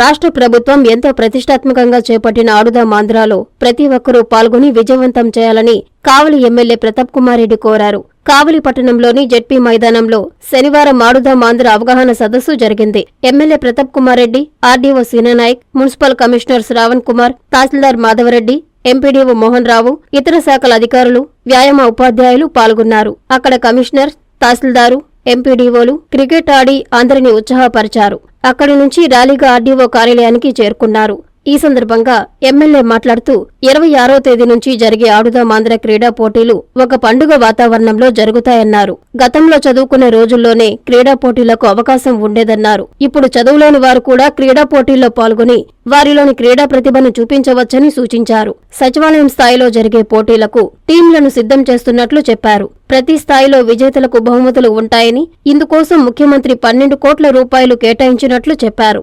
రాష్ట్ర ప్రభుత్వం ఎంతో ప్రతిష్టాత్మకంగా చేపట్టిన ఆడుదాం ఆంధ్రాలో ప్రతి ఒక్కరూ పాల్గొని విజయవంతం చేయాలని కావలి ఎమ్మెల్యే ప్రతాప్ కుమార్ రెడ్డి కోరారు. కావలి పట్టణంలోని జెడ్పీ మైదానంలో శనివారం ఆడుదాం ఆంధ్ర అవగాహన సదస్సు జరిగింది. MLA Pratap Kumar Reddy RDO Seenanayak municipal commissioner Shravan Kumar tahsildar Madhavareddy MPDO Mohan Rao ఇతర శాఖల అధికారులు వ్యాయామ ఉపాధ్యాయులు పాల్గొన్నారు. అక్కడ కమిషనర్ తహసీల్దారు ఎంపీడీఓలు క్రికెట్ ఆడి అందరినీ ఉత్సాహపరిచారు. అక్కడి నుంచి ర్యాలీగా ఆర్డీఓ కార్యాలయానికి చేరుకున్నారు. ఈ సందర్భంగా ఎమ్మెల్యే మాట్లాడుతూ ఇరవై ఆరో తేదీ నుంచి జరిగే ఆడుదామాంధ్ర క్రీడా పోటీలు ఒక పండుగ వాతావరణంలో జరుగుతాయన్నారు. గతంలో చదువుకునే రోజుల్లోనే క్రీడా పోటీలకు అవకాశం ఉండేదన్నారు. ఇప్పుడు చదువులేని వారు కూడా క్రీడా పోటీల్లో పాల్గొని వారిలోని క్రీడా ప్రతిభను చూపించవచ్చని సూచించారు. సచివాలయం స్థాయిలో జరిగే పోటీలకు టీంలను సిద్ధం చేస్తున్నట్లు చెప్పారు. ప్రతి స్థాయిలో విజేతలకు బహుమతులు ఉంటాయని ఇందుకోసం ముఖ్యమంత్రి పన్నెండు కోట్ల రూపాయలు కేటాయించినట్లు చెప్పారు.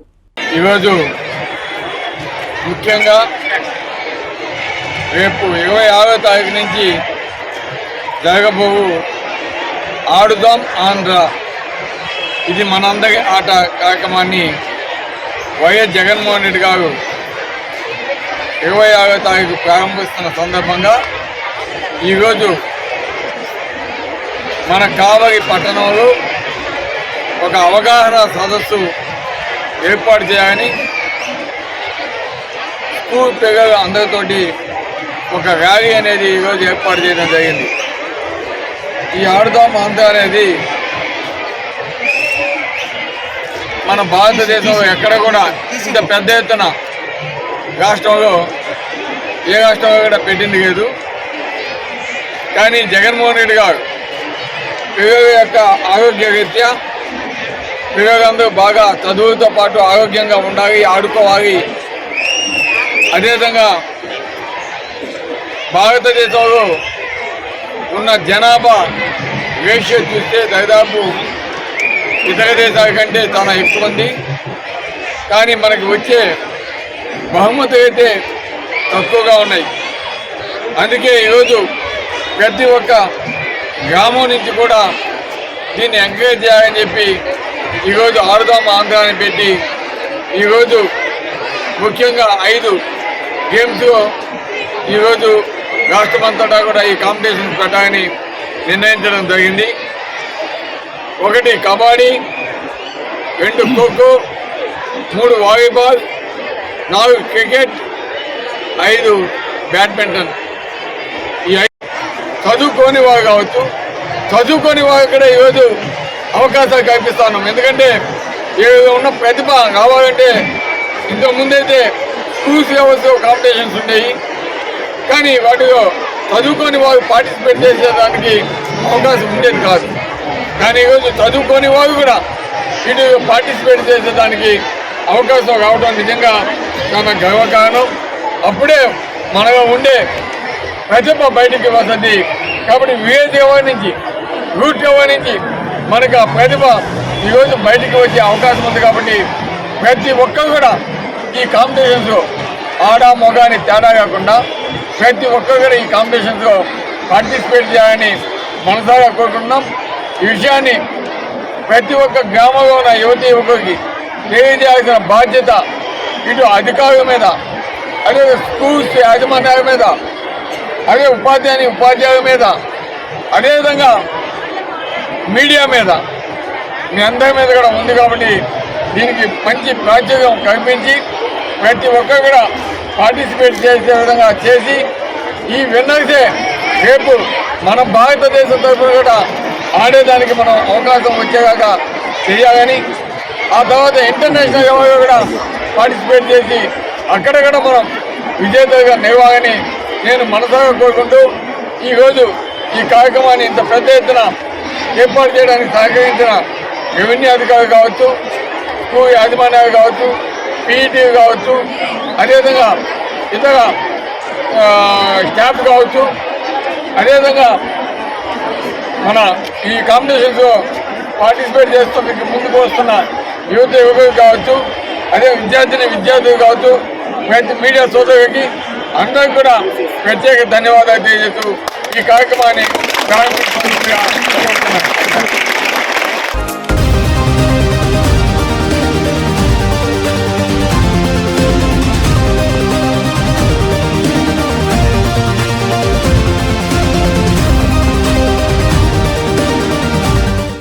ఈరోజు ముఖ్యంగా రేపు ఇరవై ఆరో తారీఖు నుంచి జరగబోవు ఆడుదాం ఆంధ్ర. ఇది మనందరి ఆట కార్యక్రమాన్ని వైఎస్ జగన్మోహన్ రెడ్డి గారు ఇరవై ఆరో తారీఖు ప్రారంభిస్తున్న సందర్భంగా ఈరోజు మన కావలి పట్టణంలో ఒక అవగాహన సదస్సు ఏర్పాటు చేయాలని స్కూల్ పిల్లలు అందరితోటి ఒక ర్యాలీ అనేది ఈరోజు ఏర్పాటు చేయడం జరిగింది. ఈ ఆడుదాం ఆంధ్ర అనేది మన భారతదేశంలో ఎక్కడ కూడా ఇంత పెద్ద ఎత్తున రాష్ట్రంలో ఏ రాష్ట్రంలో కూడా పెట్టింది లేదు. కానీ జగన్మోహన్ రెడ్డి గారు పిల్లల యొక్క ఆరోగ్య రీత్యా పిల్లలందరూ బాగా చదువుతో పాటు ఆరోగ్యంగా ఉండాలి ఆడుకోవాలి అదేవిధంగా భారతదేశంలో ఉన్న జనాభా రేషియో చూస్తే దాదాపు ఇతర దేశాల కంటే చాలా ఎక్కువ ఉంది. కానీ మనకి వచ్చే బహుమతులు అయితే తక్కువగా ఉన్నాయి. అందుకే ఈరోజు ప్రతి ఒక్క గ్రామం నుంచి కూడా దీన్ని ఎంకరేజ్ చేయాలని చెప్పి ఈరోజు ఆడుదాం ఆంధ్రాన్ని పెట్టి ఈరోజు ముఖ్యంగా ఐదు గేమ్స్ ఈరోజు రాష్ట్రమంతటా కూడా ఈ కాంపిటీషన్ పెట్టాలని నిర్ణయించడం జరిగింది. ఒకటి కబడ్డీ రెండు ఖోఖో మూడు వాలీబాల్ నాలుగు క్రికెట్ ఐదు బ్యాడ్మింటన్. ఈ చదువుకోని వారు కావచ్చు చదువుకోని వారు కూడా ఈరోజు అవకాశాలు కల్పిస్తాను ఎందుకంటే ఏదో ఉన్న ప్రతిభ కావాలంటే ఇంతకుముందైతే ముందైతే అవర్స్ కాంపిటీషన్స్ ఉన్నాయి. కానీ వాటిలో చదువుకొని వారు పార్టిసిపేట్ చేసేదానికి అవకాశం ఉండేది కాదు. కానీ ఈరోజు చదువుకొని వారు కూడా వీటి పార్టిసిపేట్ చేసేదానికి అవకాశం రావడం నిజంగా చాలా గర్వకారణం. అప్పుడే మనలో ఉండే ప్రతిభ బయటికి వస్తుంది. కాబట్టి విలేజ్ లెవెల్ నుంచి రూట్ లెవెల్ నుంచి మనకు ఆ ప్రతిభ ఈరోజు బయటికి వచ్చే అవకాశం ఉంది కాబట్టి ప్రతి ఒక్కరు కూడా ఈ కాంపిటీషన్స్లో ఆడ మొగ అని తేడా కాకుండా ప్రతి ఒక్కరు కూడా ఈ కాంపిటీషన్స్లో పార్టిసిపేట్ చేయాలని మనసారా కోరుకుంటున్నాం. ఈ విషయాన్ని ప్రతి ఒక్క గ్రామంలో ఉన్న యువతి యువకుడికి తెలియజేయాల్సిన బాధ్యత ఇటు అధికారుల మీద అదే స్కూల్స్ యాజమాన్యాల మీద అదే ఉపాధ్యాయుని ఉపాధ్యాయుల మీద అదేవిధంగా మీడియా మీద. మీ అందరి మీద కూడా ఉంది కాబట్టి దీనికి మంచి ప్రాచుర్యం కల్పించి ప్రతి ఒక్కరు కూడా పార్టిసిపేట్ చేసే విధంగా చేసి ఈ విన్నర్సే రేపు మన భారతదేశం తరఫున కూడా ఆడేదానికి మనం అవకాశం వచ్చేలాగా చేయాలని ఆ తర్వాత ఇంటర్నేషనల్ లెవెల్లో కూడా పార్టిసిపేట్ చేసి అక్కడ కూడా మనం విజేతలుగా నివ్వాలని నేను మనసాగా కోరుకుంటూ ఈరోజు ఈ కార్యక్రమాన్ని ఇంత పెద్ద ఎత్తున ఏర్పాటు చేయడానికి సహకరించిన రెవెన్యూ అధికారులు కావచ్చు స్కూల్ యాజమాన్యాలు కావచ్చు పీఈటీ కావచ్చు అదేవిధంగా ఇతర స్టాఫ్ కావచ్చు అదేవిధంగా మన ఈ కాంపిటీషన్స్లో పార్టిసిపేట్ చేస్తూ మీకు ముందుకు వస్తున్న యువత యువకులు కావచ్చు అదే విద్యార్థిని విద్యార్థులు కావచ్చు ప్రతి మీడియా సోదరులకి అందరికి కూడా ప్రత్యేక ధన్యవాదాలు తెలియజేస్తూ ఈ కార్యక్రమాన్ని ప్రారంభించుకుంటున్నాను.